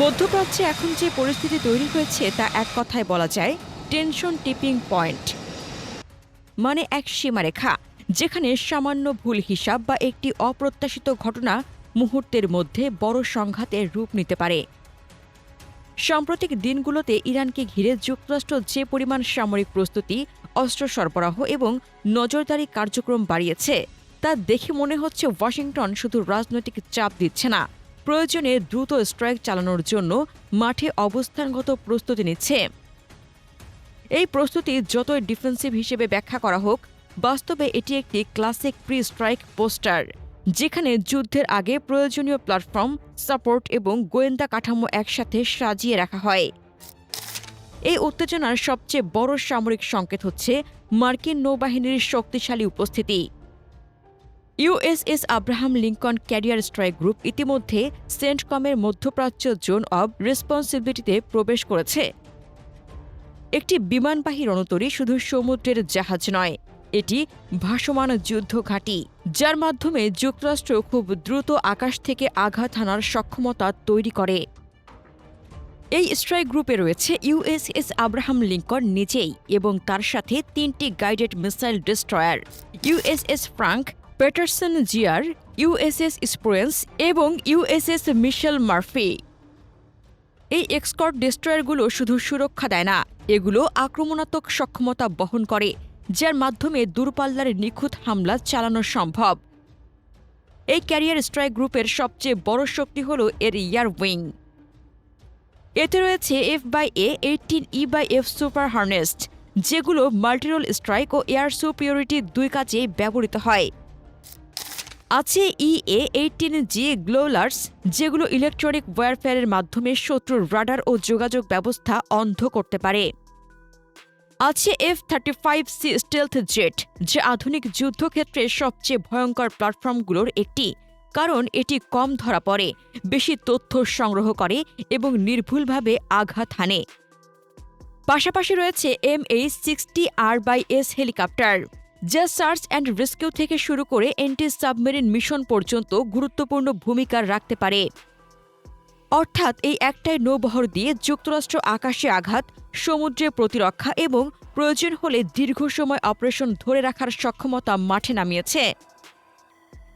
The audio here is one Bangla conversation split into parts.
মধ্যপ্রাচ্যে এখন যে পরিস্থিতি তৈরি হয়েছে তা এক কথায় বলা যায় টেনশন টিপিং পয়েন্ট। মানে এক সীমারেখা, যেখানে সামান্য ভুল হিসাব বা একটি অপ্রত্যাশিত ঘটনা মুহূর্তের মধ্যে বড় সংঘাতের রূপ নিতে পারে। সাম্প্রতিক দিনগুলোতে ইরানকে ঘিরে যুক্তরাষ্ট্র যে পরিমাণ সামরিক প্রস্তুতি, অস্ত্র সরবরাহ এবং নজরদারি কার্যক্রম বাড়িয়েছে, তা দেখে মনে হচ্ছে ওয়াশিংটন শুধু রাজনৈতিক চাপ দিচ্ছে না। প্রয়োজনে দ্রুত স্ট্রাইক চালানোর জন্য মাঠে অবস্থানগত প্রস্তুতি নিচ্ছে। এই প্রস্তুতি যতই ডিফেন্সিভ হিসেবে ব্যাখ্যা করা হোক, বাস্তবে এটি একটি ক্লাসিক প্রি স্ট্রাইক পোস্টার, যেখানে যুদ্ধের আগে প্রয়োজনীয় প্ল্যাটফর্ম, সাপোর্ট এবং গোয়েন্দা কাঠামো একসাথে সাজিয়ে রাখা হয়। এই উত্তেজনার সবচেয়ে বড় সামরিক সংকেত হচ্ছে মার্কিন নৌবাহিনীর শক্তিশালী উপস্থিতি। USS Abraham Lincoln carrier strike group ইতিমধ্যে সেন্টকমের মধ্যপ্রাচ্য জোন অব রেসপন্সিবিলিটিতে প্রবেশ করেছে। একটি বিমানবাহী রণতরী শুধু সমুদ্রের জাহাজ নয়, এটি ভাসমান যুদ্ধ ঘাঁটি, যার মাধ্যমে যুক্তরাষ্ট্র খুব দ্রুত আকাশ থেকে আঘাত হানার সক্ষমতা তৈরি করে। এই স্ট্রাইক গ্রুপে রয়েছে ইউএসএস আব্রাহাম লিঙ্কন নিজেই এবং তার সাথে তিনটি guided missile destroyer USS Frank Petersen জিয়ার ইউএসএস স্প্রেন্স এবং ইউএসএস মিশেল মার্ফি এই এক্সকর্ট ডিস্ট্রয়ারগুলো শুধু সুরক্ষা দেয় না, এগুলো আক্রমণাত্মক সক্ষমতা বহন করে, যার মাধ্যমে দূরপাল্লার নিখুঁত হামলা চালানো সম্ভব। এই ক্যারিয়ার স্ট্রাইক গ্রুপের সবচেয়ে বড় শক্তি হল এর ইয়ার উইং। এতে রয়েছে F by A eighteen E by F super Hornets যেগুলো মাল্টিরোল স্ট্রাইক ও এয়ার সুপিওরিটি দুই কাজে ব্যবহৃত হয়। আছে ইএ এইটিন জি গ্লোলার্স যেগুলো ইলেকট্রনিক ওয়ারফেয়ারের মাধ্যমে শত্রুর রাডার ও যোগাযোগ ব্যবস্থা অন্ধ করতে পারে। আছে F thirty five C stealth jet যে আধুনিক যুদ্ধক্ষেত্রে সবচেয়ে ভয়ঙ্কর প্ল্যাটফর্মগুলোর একটি, কারণ এটি কম ধরা পড়ে, বেশি তথ্য সংগ্রহ করে এবং নির্ভুলভাবে আঘাত হানে। পাশাপাশি রয়েছে M H sixty R by S helicopter যা সার্চ অ্যান্ড রেস্কিউ থেকে শুরু করে এন্টি সাবমেরিন মিশন পর্যন্ত গুরুত্বপূর্ণ ভূমিকা রাখতে পারে। অর্থাৎ এই একটাই নৌবহর দিয়ে যুক্তরাষ্ট্র আকাশে আঘাত, সমুদ্রে প্রতিরক্ষা এবং প্রয়োজন হলে দীর্ঘ সময় অপারেশন ধরে রাখার সক্ষমতা মাঠে নামিয়েছে।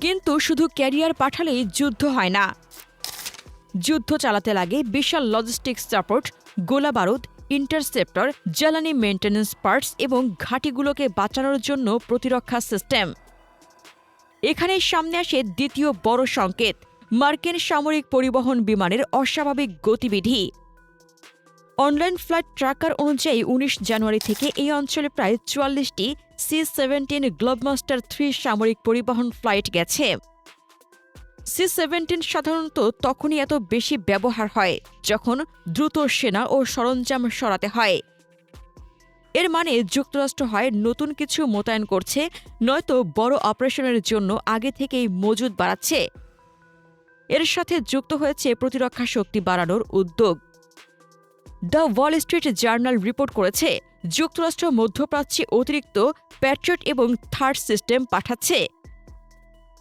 কিন্তু শুধু ক্যারিয়ার পাঠালেই যুদ্ধ হয় না। যুদ্ধ চালাতে লাগে বিশাল লজিস্টিক্স সাপোর্ট গোলাবারুদ ইন্টারসেপ্টর, জ্বালানি মেইন্টেন্যান্স পার্টস এবং ঘাঁটিগুলোকে বাঁচানোর জন্য প্রতিরক্ষা সিস্টেম। এখানে সামনে আসে দ্বিতীয় বড় সংকেত, মার্কিন সামরিক পরিবহন বিমানের অস্বাভাবিক গতিবিধি। অনলাইন ফ্লাইট ট্র্যাকার অনুযায়ী উনিশ জানুয়ারি থেকে এই অঞ্চলে প্রায় চুয়াল্লিশটি সি সেভেন্টিন গ্লোবমাস্টার থ্রি সামরিক পরিবহন ফ্লাইট গেছে। সি সেভেন্টিন সাধারণত তখনই এত বেশি ব্যবহার হয়, যখন দ্রুত সেনা ও সরঞ্জাম সরাতে হয়। এর মানে যুক্তরাষ্ট্র হয় নতুন কিছু মোতায়েন করছে, নয়তো বড় অপারেশনের জন্য আগে থেকেই মজুদ বাড়াচ্ছে। এর সাথে যুক্ত হয়েছে প্রতিরক্ষা শক্তি বাড়ানোর উদ্যোগ। The Wall Street Journal report করেছে, যুক্তরাষ্ট্র মধ্যপ্রাচ্যে অতিরিক্ত প্যাট্রিয়ট এবং থার্ড সিস্টেম পাঠাচ্ছে।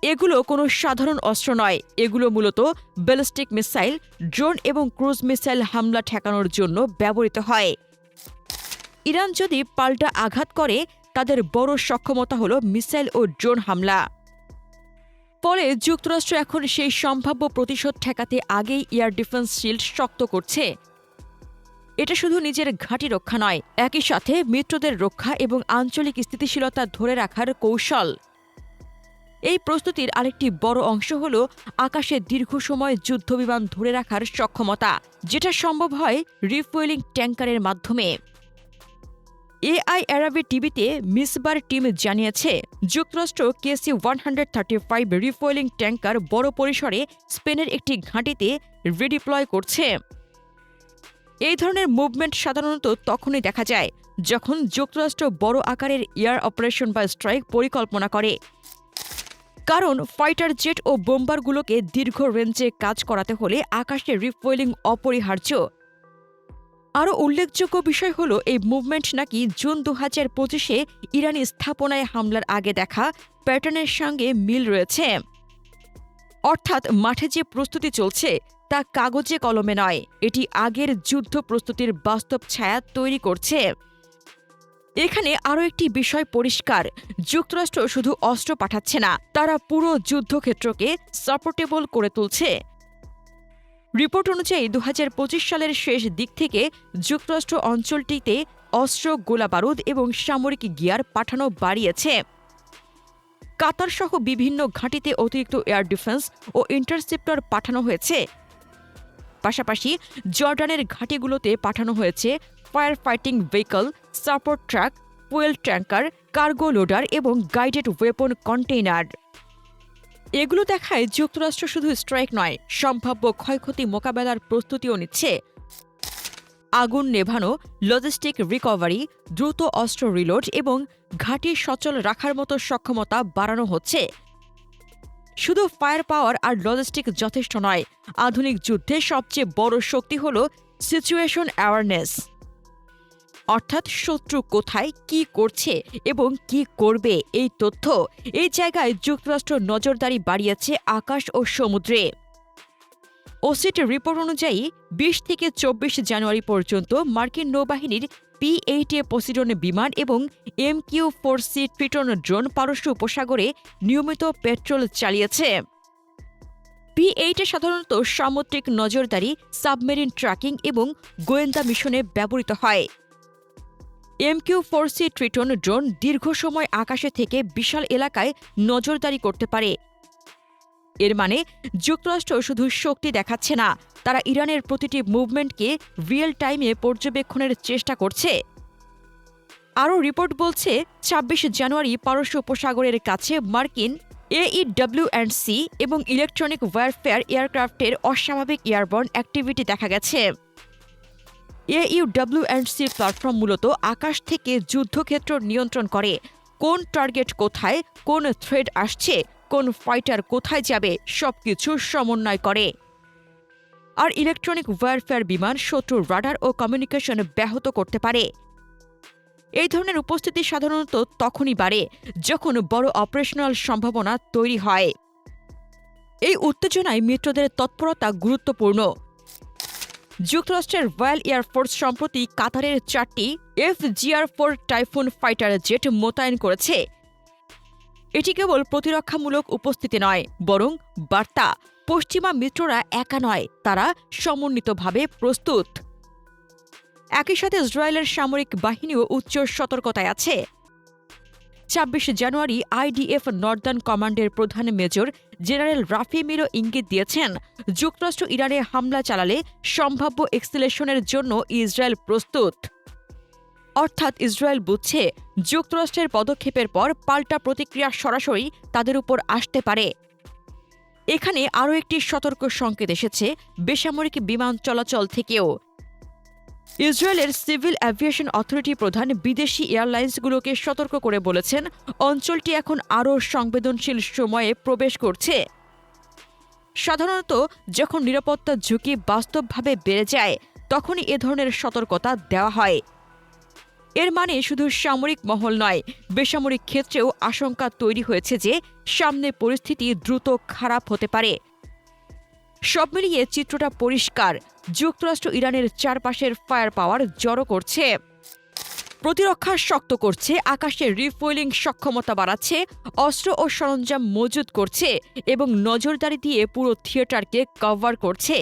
এগুলো কোনো সাধারণ অস্ত্র নয়। এগুলো মূলত ব্যালিস্টিক মিসাইল, ড্রোন এবং ক্রুজ মিসাইল হামলা ঠেকানোর জন্য ব্যবহৃত হয়। ইরান যদি পাল্টা আঘাত করে, তাদের বড় সক্ষমতা হল মিসাইল ও ড্রোন হামলা। ফলে যুক্তরাষ্ট্র এখন সেই সম্ভাব্য প্রতিশোধ ঠেকাতে আগেই এয়ার ডিফেন্স শিল্ড শক্ত করছে। এটা শুধু নিজের ঘাঁটি রক্ষা নয়, একই সাথে মিত্রদের রক্ষা এবং আঞ্চলিক স্থিতিশীলতা ধরে রাখার কৌশল। এই প্রস্তুতির আরেকটি বড় অংশ হল আকাশে দীর্ঘ সময় যুদ্ধবিমান ধরে রাখার সক্ষমতা, যেটা সম্ভব হয় রিফুয়েলিং ট্যাঙ্কারের মাধ্যমে। এআই অ্যারাবি টিভিতে মিসবার টিম জানিয়েছে, যুক্তরাষ্ট্র KC one hundred thirty five refuelling tanker বড় পরিসরে স্পেনের একটি ঘাঁটিতে রিডিপ্লয় করছে। এই ধরনের মুভমেন্ট সাধারণত তখনই দেখা যায়, যখন যুক্তরাষ্ট্র বড় আকারের এয়ার অপারেশন বা স্ট্রাইক পরিকল্পনা করে। কারণ ফাইটার জেট ও বোম্বারগুলোকে দীর্ঘ রেঞ্জে কাজ করাতে হলে আকাশে রিফুয়েলিং অপরিহার্য। আরও উল্লেখযোগ্য বিষয় হল, এই মুভমেন্ট নাকি জুন দু হাজার পঁচিশে ইরানি স্থাপনায় হামলার আগে দেখা প্যাটার্নের সঙ্গে মিল রয়েছে। অর্থাৎ মাঠে যে প্রস্তুতি চলছে, তা কাগজে কলমে নয়, এটি আগের যুদ্ধ প্রস্তুতির বাস্তব ছায়া তৈরি করছে। এখানে আরও একটি বিষয় পরিষ্কার। যুক্তরাষ্ট্র শুধু অস্ত্র পাঠাচ্ছে না, তারা পুরো যুদ্ধক্ষেত্রকে সাপোর্টেবল করে তুলছে। রিপোর্ট অনুযায়ী দু হাজার পঁচিশ সালের শেষ দিক থেকে যুক্তরাষ্ট্র অঞ্চলটিতে অস্ত্র, গোলাবারুদ এবং সামরিক গিয়ার পাঠানো বাড়িয়েছে। কাতার সহ বিভিন্ন ঘাঁটিতে অতিরিক্ত এয়ার ডিফেন্স ও ইন্টারসেপ্টর পাঠানো হয়েছে। পাশাপাশি জর্ডানের ঘাঁটিগুলোতে পাঠানো হয়েছে fire fighting vehicle support truck fuel tanker cargo loader এবং গাইডেড ওয়েপন কন্টেইনার এগুলো দেখায় যুক্তরাষ্ট্র শুধু স্ট্রাইক নয়, সম্ভাব্য ক্ষয়ক্ষতি মোকাবেলার প্রস্তুতিও নিচ্ছে। আগুন নেভানো লজিস্টিক রিকভারি দ্রুত অস্ত্র রিলোড এবং ঘাঁটি সচল রাখার মতো সক্ষমতা বাড়ানো হচ্ছে। শুধু ফায়ার পাওয়ার আর লজিস্টিক যথেষ্ট নয়। আধুনিক যুদ্ধে সবচেয়ে বড় শক্তি হল সিচুয়েশন অ্যাওয়ারনেস অর্থাৎ শত্রু কোথায়, কি করছে এবং কি করবে এই তথ্য এই জায়গায় যুক্তরাষ্ট্র নজরদারি বাড়িয়েছে আকাশ ও সমুদ্রে। ওসিট রিপোর্ট অনুযায়ী বিশ থেকে চব্বিশ জানুয়ারি পর্যন্ত মার্কিন নৌবাহিনীর পি এইট এ পসিডন বিমান এবং M Q four C Triton drone পারস্য উপসাগরে নিয়মিত পেট্রোল চালিয়েছে। পি এইটে সাধারণত সামুদ্রিক নজরদারি, সাবমেরিন ট্র্যাকিং এবং গোয়েন্দা মিশনে ব্যবহৃত হয়। M Q four C Triton drone দীর্ঘ সময় আকাশে থেকে বিশাল এলাকায় নজরদারি করতে পারে। এর মানে যুক্তরাষ্ট্র শুধু শক্তি দেখাচ্ছে না, তারা ইরানের প্রতিটি মুভমেন্টকে রিয়েল টাইমে পর্যবেক্ষণের চেষ্টা করছে। আরও রিপোর্ট বলছে, ছাব্বিশ জানুয়ারি পারস্য উপসাগরের কাছে মার্কিন এইডব্লিউ অ্যান্ড সি এবং ইলেকট্রনিক ওয়ারফেয়ার এয়ারক্রাফটের অস্বাভাবিক এয়ারবর্ন অ্যাক্টিভিটি দেখা গেছে। এইউডব্লিউ অ্যান্ড সি প্ল্যাটফর্ম মূলত আকাশ থেকে যুদ্ধক্ষেত্র নিয়ন্ত্রণ করে, কোন টার্গেট কোথায়, কোন থ্রেড আসছে কোন ফাইটার কোথায় যাবে সবকিছু সমন্বয় করে। আর ইলেকট্রনিক ওয়ারফেয়ার বিমান শত্রুর রাডার ও কমিউনিকেশন ব্যাহত করতে পারে। এই ধরনের উপস্থিতি সাধারণত তখনই বাড়ে যখন বড় অপারেশনাল সম্ভাবনা তৈরি হয়। এই উত্তেজনায় মিত্রদের তৎপরতা গুরুত্বপূর্ণ। যুক্তরাষ্ট্রের রয়্যাল এয়ারফোর্স সম্প্রতি কাতারের চারটি F GR four Typhoon fighter jet মোতায়েন করেছে। এটি কেবল প্রতিরক্ষামূলক উপস্থিতি নয়, বরং বার্তা। পশ্চিমা মিত্ররা একা নয়, তারা সমন্বিতভাবে প্রস্তুত। একই সাথে ইসরায়েলের সামরিক বাহিনীও উচ্চ সতর্কতায় আছে। ছাব্বিশ জানুয়ারি আইডিএফ নর্দার্ন কমান্ডের প্রধান মেজর জেনারেল রাফি মিরো ইঙ্গিত দিয়েছেন, যুক্তরাষ্ট্র ইরানে হামলা চালালে সম্ভাব্য এক্সিলেশনের জন্য ইসরায়েল প্রস্তুত। অর্থাৎ ইসরায়েল বুঝছে যুক্তরাষ্ট্রের পদক্ষেপের পর পাল্টা প্রতিক্রিয়া সরাসরি তাদের উপর আসতে পারে। এখানে আরও একটি সতর্ক সংকেত এসেছে বেসামরিক বিমান চলাচল থেকেও। ইসরায়েলের সিভিল অ্যাভিয়েশন অথরিটি প্রধান বিদেশি এয়ারলাইন্সগুলোকে সতর্ক করে বলেছেন, অঞ্চলটি এখন আরও সংবেদনশীল সময়ে প্রবেশ করছে। সাধারণত যখন নিরাপত্তা ঝুঁকি বাস্তবভাবে বেড়ে যায়, তখনই এ ধরনের সতর্কতা দেওয়া হয়। এর মানে শুধু সামরিক মহল নয়, বেসামরিক ক্ষেত্রেও আশঙ্কা তৈরি হয়েছে যে সামনে পরিস্থিতি দ্রুত খারাপ হতে পারে। সব মিলিয়ে চিত্রটা পরিষ্কার, যুক্তরাষ্ট্র ইরানের চারপাশের ফায়ার পাওয়ার জড়ো করছে। প্রতিরক্ষা শক্ত করছে, আকাশে রিফুয়েলিং সক্ষমতা বাড়াচ্ছে, অস্ত্র ও সরঞ্জাম মজুত করছে এবং নজরদারি দিয়ে পুরো থিয়েটারকে কভার করছে।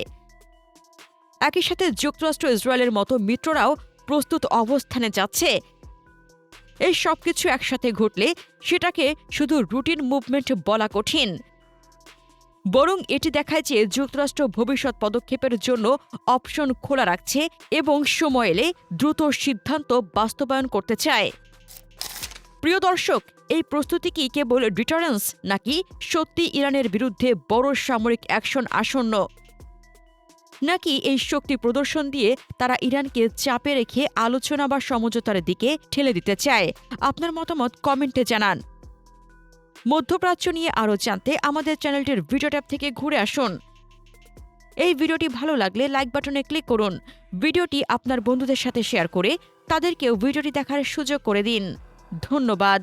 একই সাথে যুক্তরাষ্ট্র ইসরায়েলের মতো মিত্ররাও প্রস্তুত অবস্থানে যাচ্ছে। এই সব কিছু একসাথে ঘটলে সেটাকে শুধু রুটিন মুভমেন্ট বলা কঠিন। বরং এটি দেখায় যে যুক্তরাষ্ট্র ভবিষ্যৎ পদক্ষেপের জন্য অপশন খোলা রাখছে এবং সময় এলে দ্রুত সিদ্ধান্ত বাস্তবায়ন করতে চায়। প্রিয় দর্শক, এই প্রস্তুতি কি কেবল ডিটারেন্স নাকি সত্যি ইরানের বিরুদ্ধে বড় সামরিক অ্যাকশন আসন্ন? নাকি এই শক্তি প্রদর্শন দিয়ে তারা ইরানকে চাপে রেখে আলোচনা বা সমঝোতার দিকে ঠেলে দিতে চায়? আপনার মতামত কমেন্টে জানান। মধ্যপ্রাচ্য নিয়ে আরও জানতে আমাদের চ্যানেলটির ভিডিও ট্যাব থেকে ঘুরে আসুন। এই ভিডিওটি ভালো লাগলে লাইক বাটনে ক্লিক করুন। ভিডিওটি আপনার বন্ধুদের সাথে শেয়ার করে তাদেরকেও ভিডিওটি দেখার সুযোগ করে দিন। ধন্যবাদ।